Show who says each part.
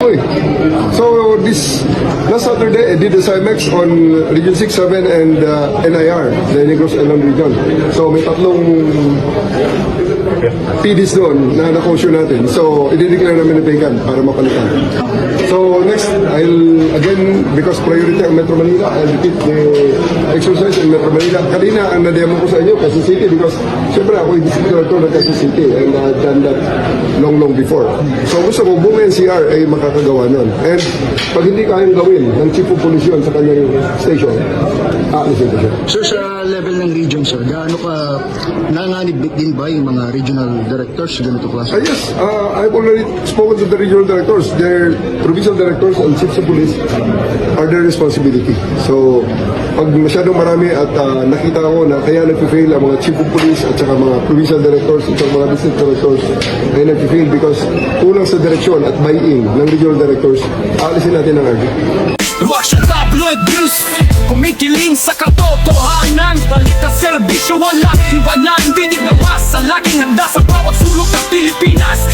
Speaker 1: So this last Saturday, I did the CIMEX on Region 6, 7, and uh, NIR, the Negros Island Region. So may tatlong PDs doon na na-closure natin. So, i-declare namin na vacant para mapalitan. So, again, because priority ang Metro Manila, I'll repeat the exercise in Metro Manila. Kanina, ang na-demo ko sa inyo, Quezon City, because syempre ako yung district director ng Quezon City and I've done that long, long before. So, gusto ko, buong NCR ay makakagawa nun. And pag hindi kayang gawin ng chief of police yun sa kanyang station, aalisin ko siya.
Speaker 2: Sir, sa level ng region, sir, gaano ka nanganib din ba yung mga regional directors sa ganito klase?
Speaker 1: Uh, yes, uh, I've already spoken to the regional directors. Their provincial directors and chiefs of police are their responsibility. So, pag masyadong marami at uh, nakita ko na kaya nag-fail ang mga chief of police at saka mga provincial directors at mga district directors ay nag-fail because kulang sa direksyon at buy-in ng regional directors, aalisin natin ang RD.
Speaker 3: Rush at tabloid news Kumikiling sa katotohanan Balita serbisyo walang iwanan Dinig na basa Laging handa sa bawat sulok ng Pilipinas